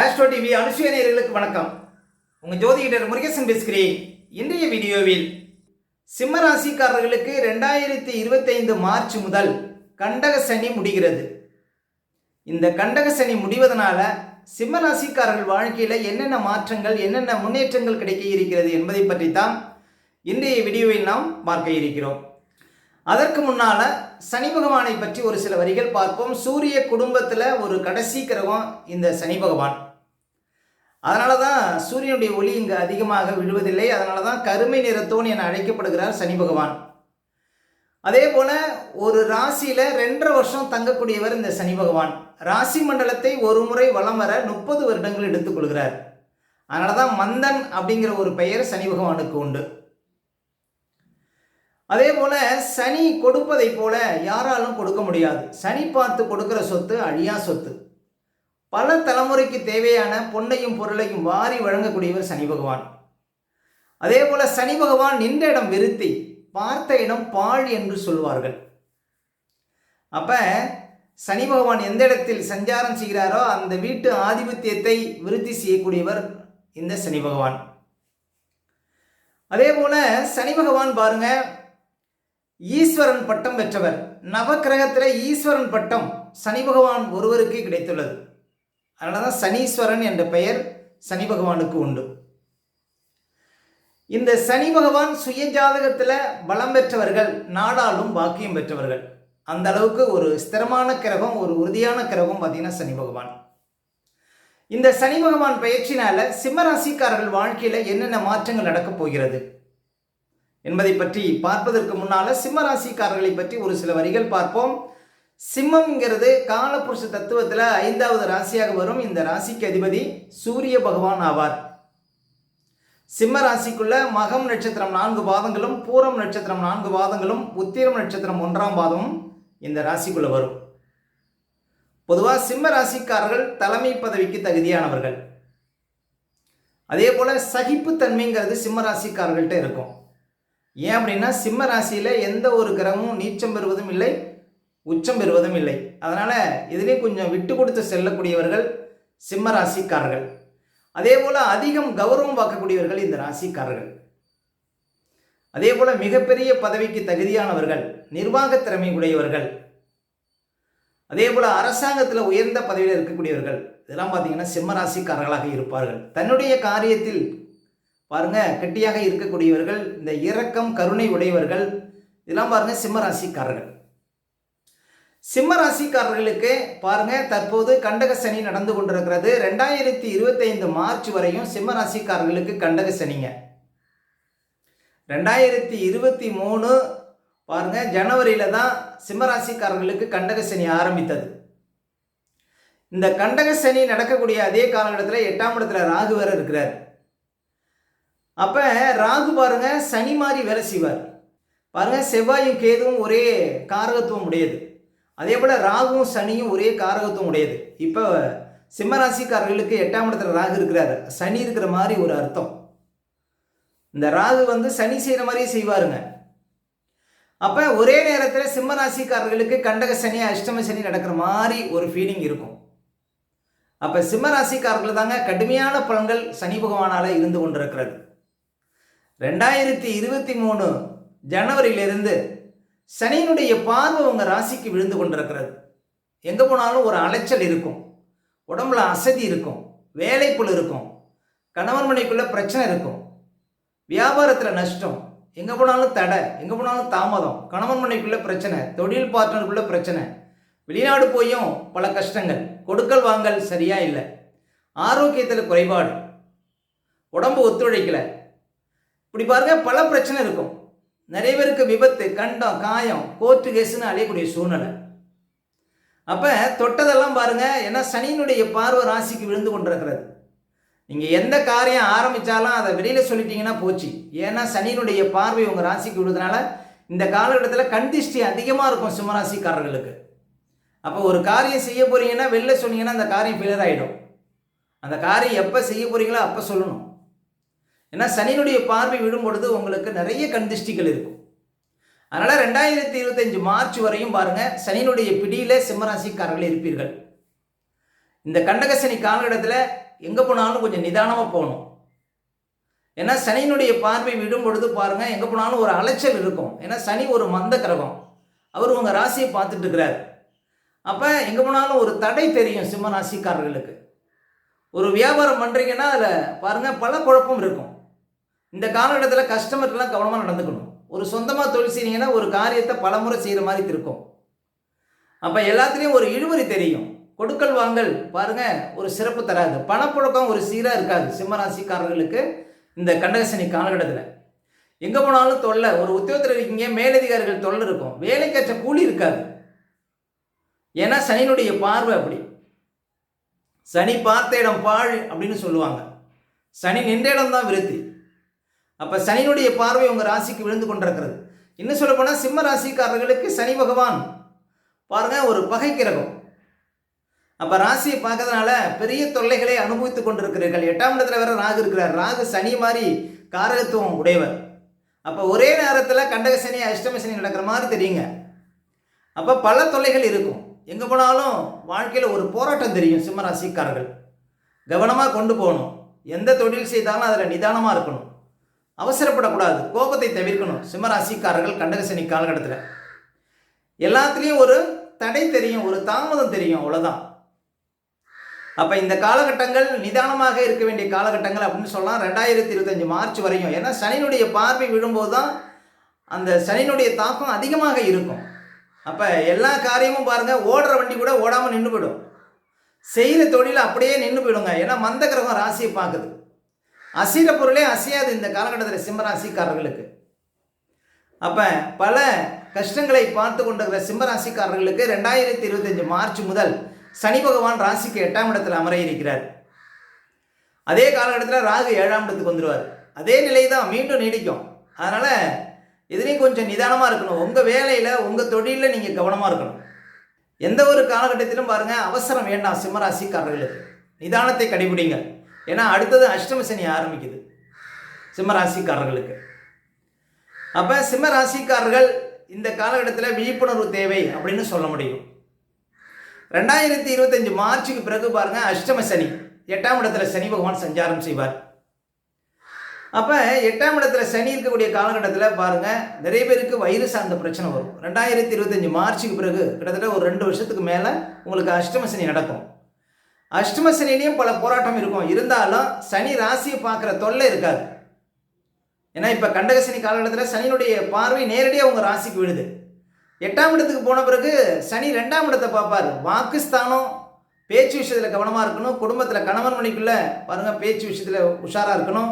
Astro TV அனுசுய நேர்களுக்கு வணக்கம். உங்கள் ஜோதிடர் முருகேசன் பேசுகிறேன். இன்றைய வீடியோவில் சிம்ம ராசிக்காரர்களுக்கு ரெண்டாயிரத்தி இருபத்தைந்து மார்ச் முதல் கண்டக சனி முடிகிறது. இந்த கண்டக சனி முடிவதனால சிம்ம ராசிக்காரர்கள் வாழ்க்கையில் என்னென்ன மாற்றங்கள் என்னென்ன முன்னேற்றங்கள் கிடைக்க இருக்கிறது என்பதை பற்றி தான் இன்றைய வீடியோவில் நாம் பார்க்க இருக்கிறோம். அதற்கு முன்னால் சனி பகவானை பற்றி ஒரு சில வரிகள் பார்ப்போம். சூரிய குடும்பத்தில் ஒரு கடைசி கிரகம் இந்த சனி பகவான். அதனால தான் சூரியனுடைய ஒளி இங்கு அதிகமாக விழுவதில்லை. அதனால தான் கருமை நிறத்தோன் என அழைக்கப்படுகிறார் சனி பகவான். அதே போல ஒரு ராசியில் ரெண்டரை வருஷம் தங்கக்கூடியவர் இந்த சனி பகவான். ராசி மண்டலத்தை ஒரு முறை வலம் வர முப்பது வருடங்கள் எடுத்துக்கொள்கிறார். அதனால தான் மந்தன் அப்படிங்கிற ஒரு பெயர் சனி பகவானுக்கு உண்டு. அதே போல சனி கொடுப்பதை போல யாராலும் கொடுக்க முடியாது. சனி பார்த்து கொடுக்கிற சொத்து அழியா சொத்து. பல தலைமுறைக்கு தேவையான பொன்னையும் பொருளையும் வாரி வழங்கக்கூடியவர் சனி பகவான். அதே போல சனி பகவான் நின்ற இடம் விருத்தி பார்த்த இடம் பாழ் என்று சொல்வார்கள். அப்ப சனி பகவான் எந்த இடத்தில் சஞ்சாரம் செய்கிறாரோ அந்த வீட்டு ஆதிபத்தியத்தை விருத்தி செய்யக்கூடியவர் இந்த சனி பகவான். அதே போல சனி பகவான் பாருங்க ஈஸ்வரன் பட்டம் பெற்றவர். நவக்கிரகத்தில் ஈஸ்வரன் பட்டம் சனி பகவான் ஒருவருக்கு கிடைத்துள்ளது. அதனால தான் சனீஸ்வரன் என்ற பெயர் சனி பகவானுக்கு உண்டு. இந்த சனி பகவான் சுய ஜாதகத்தில் பலம் பெற்றவர்கள் நாடாலும் பாக்கியம் பெற்றவர்கள். அந்த அளவுக்கு ஒரு ஸ்திரமான கிரகம் ஒரு உறுதியான கிரகம் பார்த்தீங்கன்னா சனி பகவான். இந்த சனி பகவான் பயிற்சினால சிம்ம ராசிக்காரர்கள் வாழ்க்கையில் என்னென்ன மாற்றங்கள் நடக்கப் போகிறது? என்பதை பற்றி பார்ப்பதற்கு முன்னால சிம்ம ராசிக்காரர்களை பற்றி ஒரு சில வரிகள் பார்ப்போம். சிம்மம்ங்கிறது காலபுருஷ தத்துவத்தில் ஐந்தாவது ராசியாக வரும். இந்த ராசிக்கு அதிபதி சூரிய பகவான் ஆவார். சிம்ம ராசிக்குள்ள மகம் நட்சத்திரம் நான்கு பாதங்களும் பூரம் நட்சத்திரம் நான்கு பாதங்களும் உத்திரம் நட்சத்திரம் ஒன்றாம் பாதமும் இந்த ராசிக்குள்ள வரும். பொதுவாக சிம்ம ராசிக்காரர்கள் தலைமை பதவிக்கு தகுதியானவர்கள். அதே போல சகிப்புத்தன்மைங்கிறது சிம்ம ராசிக்காரர்கள்ட்ட இருக்கும். ஏன் அப்படின்னா சிம்ம ராசியில் எந்த ஒரு கிரகமும் நீச்சம் பெறுவதும் இல்லை உச்சம் பெறுவதும் இல்லை. அதனால் இதிலே கொஞ்சம் விட்டு கொடுத்து செல்லக்கூடியவர்கள் சிம்ம ராசிக்காரர்கள். அதே போல் அதிகம் கௌரவம் பார்க்கக்கூடியவர்கள் இந்த ராசிக்காரர்கள். அதே போல் மிகப்பெரிய பதவிக்கு தகுதியானவர்கள் நிர்வாக திறமை உடையவர்கள். அதே போல் அரசாங்கத்தில் உயர்ந்த பதவியில் இருக்கக்கூடியவர்கள் இதெல்லாம் பார்த்தீங்கன்னா சிம்ம ராசிக்காரர்களாக இருப்பார்கள். தன்னுடைய காரியத்தில் பாருங்க கெட்டியாக இருக்கக்கூடியவர்கள் இந்த இரக்கம் கருணை உடையவர்கள் இதெல்லாம் பாருங்க சிம்மராசிக்காரர்கள் சிம்மராசிக்காரர்களுக்கு பாருங்க தற்போது கண்டக சனி நடந்து கொண்டிருக்கிறது. ரெண்டாயிரத்தி இருபத்தைந்து மார்ச் வரையும் சிம்மராசிக்காரர்களுக்கு கண்டக சனிங்க. ரெண்டாயிரத்தி இருபத்தி மூணு பாருங்க ஜனவரியில தான் சிம்மராசிக்காரர்களுக்கு கண்டக சனி ஆரம்பித்தது. இந்த கண்டக சனி நடக்கக்கூடிய அதே காலகட்டத்தில் எட்டாம் இடத்துல ராகு வேற இருக்கிறார். அப்போ ராகு பாருங்க சனி மாதிரி வேலை செய்வார். பாருங்க செவ்வாயும் கேதுவும் ஒரே காரகத்துவம் உடையது. அதே போல் ராகுவும் சனியும் ஒரே காரகத்துவம் உடையது. இப்போ சிம்மராசிக்காரர்களுக்கு எட்டாம் இடத்துல ராகு இருக்கிறாரு. சனி இருக்கிற மாதிரி ஒரு அர்த்தம். இந்த ராகு வந்து சனி செய்கிற மாதிரியே செய்வாருங்க. அப்போ ஒரே நேரத்தில் சிம்மராசிக்காரர்களுக்கு கண்டக சனி அஷ்டம சனி நடக்கிற மாதிரி ஒரு ஃபீலிங் இருக்கும். அப்போ சிம்மராசிக்காரர்கள் தாங்க கடுமையான பலன்கள் சனி பகவானால் இருந்து கொண்டிருக்கிறது. ரெண்டாயிரத்தி இருபத்தி மூணு ஜனவரியிலிருந்து சனியினுடைய பார்வை உங்கள் ராசிக்கு விழுந்து கொண்டிருக்கிறது. எங்கே போனாலும் ஒரு அலைச்சல் இருக்கும். உடம்புல அசதி இருக்கும். வேலைப்புல் இருக்கும். கணவன் மனைக்குள்ள பிரச்சனை இருக்கும். வியாபாரத்தில் நஷ்டம். எங்கே போனாலும் தடை. எங்கே போனாலும் தாமதம். கணவன் மனைக்குள்ள பிரச்சனை. தொழில் பார்ட்னருக்குள்ள பிரச்சனை. வெளிநாடு போயும் பல கஷ்டங்கள். கொடுக்கல் வாங்கல் சரியா இல்லை. ஆரோக்கியத்தில் குறைபாடு. உடம்பு ஒத்துழைக்கலை. இப்படி பாருங்க பல பிரச்சனை இருக்கும். நிறைய பேருக்கு விபத்து கண்டம் காயம் கோர்ட்டு கேஸுன்னு அலையக்கூடிய சூழ்நிலை. அப்போ தொட்டதெல்லாம் பாருங்க ஏன்னா சனியினுடைய பார்வை ராசிக்கு விழுந்து கொண்டிருக்கிறது. நீங்கள் எந்த காரியம் ஆரம்பித்தாலும் அதை வெளியில் சொல்லிட்டீங்கன்னா போச்சு. ஏன்னா சனியினுடைய பார்வை உங்கள் ராசிக்கு விழுதுனால இந்த காலகட்டத்தில் கண்திஷ்டி அதிகமாக இருக்கும் சிம்மராசிக்காரர்களுக்கு. அப்போ ஒரு காரியம் செய்ய போறீங்கன்னா வெளில சொன்னீங்கன்னா அந்த காரியம் ஃபெயிலியர் ஆகிடும் அந்த காரியம் எப்போ செய்ய போறீங்களோ அப்போ சொல்லணும். ஏன்னா சனியினுடைய பார்வை விடும் பொழுது உங்களுக்கு நிறைய கண்திஷ்டிகள் இருக்கும். அதனால் ரெண்டாயிரத்தி இருபத்தஞ்சு மார்ச் வரையும் பாருங்கள் சனியினுடைய பிடியில் சிம்மராசிக்காரர்கள் இருப்பீர்கள். இந்த கண்டக சனி காலகட்டத்தில் எங்கே போனாலும் கொஞ்சம் நிதானமாக போகணும். ஏன்னா சனியினுடைய பார்வை விடும் பொழுது பாருங்கள் எங்கே போனாலும் ஒரு அலைச்சல் இருக்கும். ஏன்னா சனி ஒரு மந்த கிரகம். அவர் உங்கள் ராசியை பார்த்துட்டு இருக்கிறார். அப்போ எங்கே போனாலும் ஒரு தடை தெரியும் சிம்ம ராசிக்காரர்களுக்கு ஒரு வியாபாரம் பண்ணுறீங்கன்னா அதில் பாருங்கள் பல குழப்பம் இருக்கும். இந்த காலகட்டத்தில் கஸ்டமர்க்கெல்லாம் கவனமாக நடந்துக்கணும். ஒரு சொந்தமாக தொழில் செய்றீங்கன்னா ஒரு காரியத்தை பலமுறை செய்கிற மாதிரி இருக்கும். அப்போ எல்லாத்துலேயும் ஒரு இழுவரி தெரியும். கொடுக்கல் வாங்கல் பாருங்க ஒரு சிறப்பு தராது. பணப்புழக்கம் ஒரு சீராக இருக்காது சிம்மராசிக்காரர்களுக்கு இந்த கண்டகசனி காலகட்டத்தில். எங்கே போனாலும் தொல்லை ஒரு உத்தியோகத்தில் இருக்கீங்க மேலதிகாரிகள் தொல்லை இருக்கும். வேலைக்கேற்ற கூலி இருக்காது. ஏன்னா சனியினுடைய பார்வை அப்படி. சனி பார்த்த இடம் பாழ் அப்படின்னு சொல்லுவாங்க. சனி நின்ற இடம் தான் விருத்தி. அப்போ சனியினுடைய பார்வை உங்கள் ராசிக்கு விழுந்து கொண்டிருக்கிறது. இன்னும் சொல்ல போனால் சிம்ம ராசிக்காரர்களுக்கு சனி பகவான் பாருங்க ஒரு பகை கிரகம். அப்போ ராசியை பார்க்கறதுனால பெரிய தொல்லைகளை அனுபவித்துக் கொண்டிருக்கிறீர்கள். எட்டாம் இடத்துல வேற ராகு இருக்கிறார். ராகு சனி மாதிரி காரகத்துவம் உடையவர். அப்போ ஒரே நேரத்தில் கண்டக சனி அஷ்டம சனி நடக்கிற மாதிரி தெரியுங்க. அப்போ பல தொல்லைகள் இருக்கும். எங்கே போனாலும் வாழ்க்கையில் ஒரு போராட்டம் தெரியும் சிம்ம ராசிக்காரர்கள். கவனமாக கொண்டு போகணும். எந்த தொழில் செய்தாலும் அதில் நிதானமாக இருக்கணும். அவசரப்படக்கூடாது. கோபத்தை தவிர்க்கணும். சிம்ம ராசிக்காரர்கள் காலகட்டத்தில். எல்லாத்துலேயும் ஒரு தடை தெரியும் ஒரு தாமதம் தெரியும் அவ்வளோதான் அப்போ இந்த காலகட்டங்கள் நிதானமாக இருக்க வேண்டிய காலகட்டங்கள் அப்படின்னு சொல்லலாம் ரெண்டாயிரத்தி இருபத்தஞ்சி மார்ச் வரையும். ஏன்னா சனியினுடைய பார்வை விழும்போது தான் அந்த சனியினுடைய தாக்கம் அதிகமாக இருக்கும். அப்போ எல்லா காரியமும் பாருங்கள் ஓடுற வண்டி கூட ஓடாமல் நின்று போயிடும் செய்கிற தொழில் அப்படியே நின்று போயிடுங்க ஏன்னா மந்த கிரகம் ராசியை பார்க்குது. அசைற பொருளே அசையாது இந்த காலகட்டத்தில் சிம்மராசிக்காரர்களுக்கு. அப்போ பல கஷ்டங்களை பார்த்து கொண்டிருக்கிற சிம்ம ராசிக்காரர்களுக்கு ரெண்டாயிரத்தி இருபத்தஞ்சு மார்ச் முதல் சனி பகவான் ராசிக்கு எட்டாம் இடத்தில் அமர இருக்கிறார் அதே காலகட்டத்தில் ராகு ஏழாம் இடத்துக்கு வந்துடுவார் அதே நிலை தான் மீண்டும் நீடிக்கும். அதனால் இதுலேயும் கொஞ்சம் நிதானமாக இருக்கணும். உங்கள் வேலையில் உங்கள் தொழிலில் நீங்கள் கவனமாக இருக்கணும். எந்த ஒரு காலகட்டத்திலும் பாருங்கள் அவசரம் வேண்டாம் சிம்மராசிக்காரர்களுக்கு. நிதானத்தை கடைபிடிங்க. ஏன்னா அடுத்தது அஷ்டம சனி ஆரம்பிக்குது. சிம்ம ராசிக்காரர்களுக்கு அப்போ சிம்ம ராசிக்காரர்கள் இந்த காலகட்டத்தில் விழிப்புணர்வு தேவை அப்படின்னு சொல்ல முடியும். ரெண்டாயிரத்தி இருபத்தஞ்சு மார்ச்சுக்கு பிறகு பாருங்க அஷ்டம சனி எட்டாம் இடத்துல சனி பகவான் சஞ்சாரம் செய்வார். அப்போ எட்டாம் இடத்துல சனி இருக்கக்கூடிய காலகட்டத்தில் பாருங்க நிறைய பேருக்கு வயிறு சார்ந்த பிரச்சனை வரும். ரெண்டாயிரத்தி இருபத்தஞ்சு மார்ச்சுக்கு பிறகு கிட்டத்தட்ட ஒரு ரெண்டு வருஷத்துக்கு மேலே உங்களுக்கு அஷ்டம சனி நடக்கும். அஷ்டம சனிலையும் பல போராட்டம் இருக்கும். இருந்தாலும் சனி ராசியை பார்க்குற தொல்லை இருக்காது. ஏன்னா இப்போ கண்டகசனி காலகட்டத்தில் சனியினுடைய பார்வை நேரடியாக உங்கள் ராசிக்கு விழுது. எட்டாம் இடத்துக்கு போன பிறகு சனி ரெண்டாம் இடத்தை பார்ப்பார். வாக்குஸ்தானம் பேச்சு விஷயத்தில் கவனமாக இருக்கணும். குடும்பத்தில் கணவன் மணிக்குள்ளே பாருங்கள் பேச்சு விஷயத்தில் உஷாராக இருக்கணும்.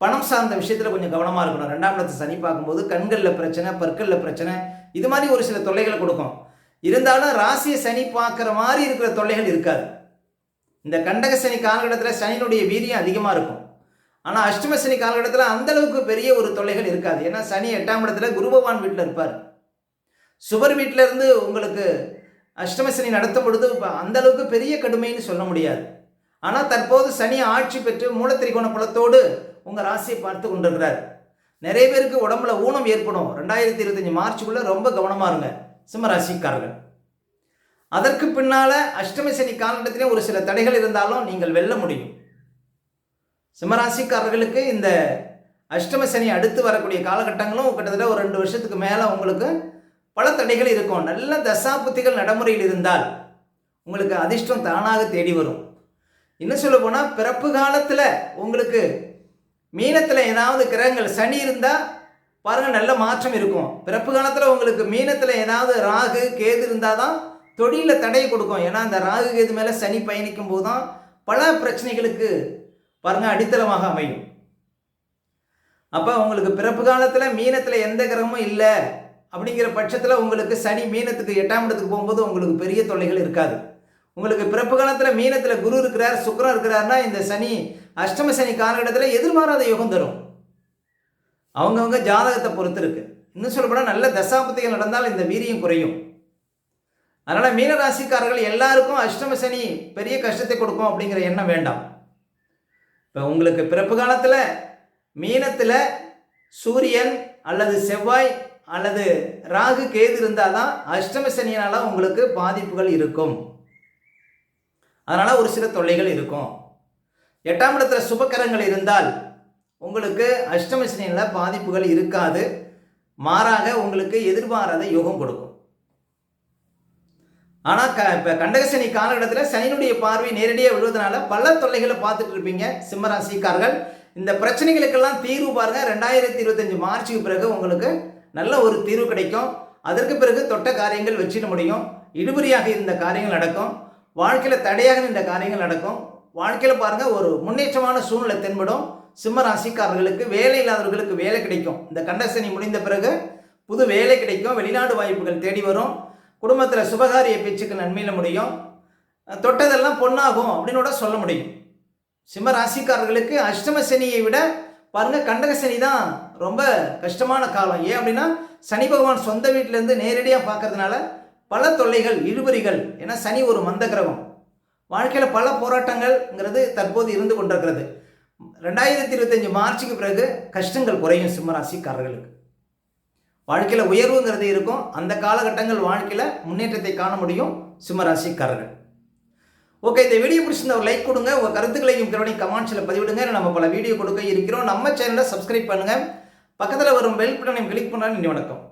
பணம் சார்ந்த விஷயத்தில் கொஞ்சம் கவனமாக இருக்கணும். ரெண்டாம் இடத்தை சனி பார்க்கும்போது கண்களில் பிரச்சனை பற்களில் பிரச்சனை இது மாதிரி ஒரு சில தொல்லைகளை கொடுக்கும். இருந்தாலும் ராசியை சனி பார்க்குற மாதிரி இருக்கிற தொல்லைகள் இருக்காது. இந்த கண்டக சனி காலகட்டத்தில் சனியினுடைய வீரியம் அதிகமாக இருக்கும். ஆனால் அஷ்டம சனி காலகட்டத்தில் அந்த அளவுக்கு பெரிய ஒரு தொல்லைகள் இருக்காது. ஏன்னா சனி எட்டாம் இடத்துல குரு பகவான் வீட்டில் இருப்பார். சுவர் வீட்டில் இருந்து உங்களுக்கு அஷ்டம சனி நடத்தும் பொழுது இப்போ பெரிய கடுமைன்னு சொல்ல முடியாது. ஆனால் தற்போது சனி ஆட்சி பெற்று மூலத்திரிகோண புலத்தோடு உங்கள் ராசியை பார்த்து கொண்டிருக்கிறார். நிறைய பேருக்கு உடம்புல ஊனம் ஏற்படும். ரெண்டாயிரத்தி இருபத்தஞ்சி மார்ச்சுக்குள்ளே ரொம்ப கவனமாக இருங்க. சிம்ம ராசிக்காரர்கள். அதற்கு பின்னால் அஷ்டமி சனி காலகட்டத்திலே ஒரு சில தடைகள் இருந்தாலும் நீங்கள் வெல்ல முடியும். சிம்மராசிக்காரர்களுக்கு இந்த அஷ்டம சனி அடுத்து வரக்கூடிய காலகட்டங்களும் கிட்டத்தட்ட ஒரு ரெண்டு வருஷத்துக்கு மேலே உங்களுக்கு பல தடைகள் இருக்கும். நல்ல தசாபுத்திகள் நடைமுறையில் இருந்தால் உங்களுக்கு அதிர்ஷ்டம் தானாக தேடி வரும். இன்னும் சொல்ல போனால் பிறப்பு காலத்தில் உங்களுக்கு மீனத்தில் ஏதாவது கிரகங்கள் சனி இருந்தால் பாருங்கள் நல்ல மாற்றம் இருக்கும். பிறப்பு காலத்தில் உங்களுக்கு மீனத்தில் ஏதாவது ராகு கேது இருந்தால் தான் தொழிலில் தடையை கொடுக்கும். ஏன்னா அந்த ராகு கேது மேலே சனி பயணிக்கும் போது தான் பல பிரச்சனைகளுக்கு பாருங்க அடித்தளமாக அமையும். அப்போ உங்களுக்கு பிறப்பு காலத்தில் மீனத்தில் எந்த கிரகமும் இல்லை அப்படிங்கிற பட்சத்தில் உங்களுக்கு சனி மீனத்துக்கு எட்டாம் இடத்துக்கு போகும்போது உங்களுக்கு பெரிய தொல்லைகள் இருக்காது. உங்களுக்கு பிறப்பு காலத்தில் மீனத்தில் குரு இருக்கிறார் சுக்கரம் இருக்கிறார்னா இந்த சனி அஷ்டம சனி காலகட்டத்தில் எதிர்பாராத யோகம் தரும். அவங்கவுங்க ஜாதகத்தை பொறுத்து இருக்கு. இன்னும் சொல்லப்போனால் நல்ல தசாபத்திகள் நடந்தால் இந்த வீரியம் குறையும். அதனால் மீனராசிக்காரர்கள் எல்லாருக்கும் அஷ்டம சனி பெரிய கஷ்டத்தை கொடுக்கும் அப்படிங்கிற எண்ணம் வேண்டாம். இப்போ உங்களுக்கு பிறப்பு காலத்தில் மீனத்தில் சூரியன் அல்லது செவ்வாய் அல்லது ராகு கேது இருந்தால் தான் அஷ்டம சனியினால் உங்களுக்கு பாதிப்புகள் இருக்கும். அதனால் ஒரு சில தொல்லைகள் இருக்கும். எட்டாம் இடத்துல சுபக்கரங்கள் இருந்தால் உங்களுக்கு அஷ்டம சனியில் பாதிப்புகள் இருக்காது. மாறாக உங்களுக்கு எதிர்பாராத யோகம் கொடுக்கும். ஆனால் க இப்போ கண்டகசனி காலகட்டத்தில் சனியினுடைய பார்வை நேரடியாக விழுவதனால பல தொல்லைகளை பார்த்துட்டு இருப்பீங்க சிம்மராசிக்காரர்கள் இந்த பிரச்சனைகளுக்கெல்லாம் தீர்வு பாருங்க. ரெண்டாயிரத்தி இருபத்தஞ்சு மார்ச்சுக்கு பிறகு உங்களுக்கு நல்ல ஒரு தீர்வு கிடைக்கும். அதற்கு பிறகு தொட்ட காரியங்கள் வச்சிட முடியும். இடுபறியாக இருந்த காரியங்கள் நடக்கும். வாழ்க்கையில் தடையாக நின்ற காரியங்கள் நடக்கும். வாழ்க்கையில் பாருங்க ஒரு முன்னேற்றமான சூழ்நிலை தென்படும். சிம்ம ராசிக்காரர்களுக்கு வேலை இல்லாதவர்களுக்கு வேலை கிடைக்கும். இந்த கண்டசனி முடிந்த பிறகு புது வேலை கிடைக்கும். வெளிநாடு வாய்ப்புகள் தேடி வரும். குடும்பத்தில் சுபகாரிய பேச்சுக்கு நன்மையில முடியும். தொட்டதெல்லாம் பொண்ணாகும் அப்படின்னு கூட சொல்ல முடியும். சிம்ம ராசிக்காரர்களுக்கு அஷ்டம சனியை விட பாருங்க கண்டக சனி தான் ரொம்ப கஷ்டமான காலம். ஏன் அப்படின்னா சனி பகவான் சொந்த வீட்டிலேருந்து நேரடியாக பார்க்கறதுனால பல தொல்லைகள் இழுபறிகள். ஏன்னா சனி ஒரு மந்த கிரகம். வாழ்க்கையில் பல போராட்டங்கள்ங்கிறது தற்போது இருந்து கொண்டிருக்கிறது. ரெண்டாயிரத்தி இருபத்தஞ்சு மார்ச்சுக்கு பிறகு கஷ்டங்கள் குறையும் சிம்மராசிக்காரர்களுக்கு வாழ்க்கையில் உயர்வுங்கிறது இருக்கும். அந்த காலகட்டங்கள் வாழ்க்கையில் முன்னேற்றத்தை காண முடியும் சிம்மராசிக்காரர்கள். ஓகே இந்த வீடியோ பிடிச்சிருந்த ஒரு லைக் கொடுங்க. உங்கள் கருத்துக்களையும் திறனை கமெண்ட்ஸில் பதிவிடுங்க. நம்ம பல வீடியோ கொடுக்க இருக்கிறோம். நம்ம சேனலை சப்ஸ்கிரைப் பண்ணுங்கள் பக்கத்தில் வரும் பெல் பட்டனையும் கிளிக் பண்ணாலும் வணக்கம்.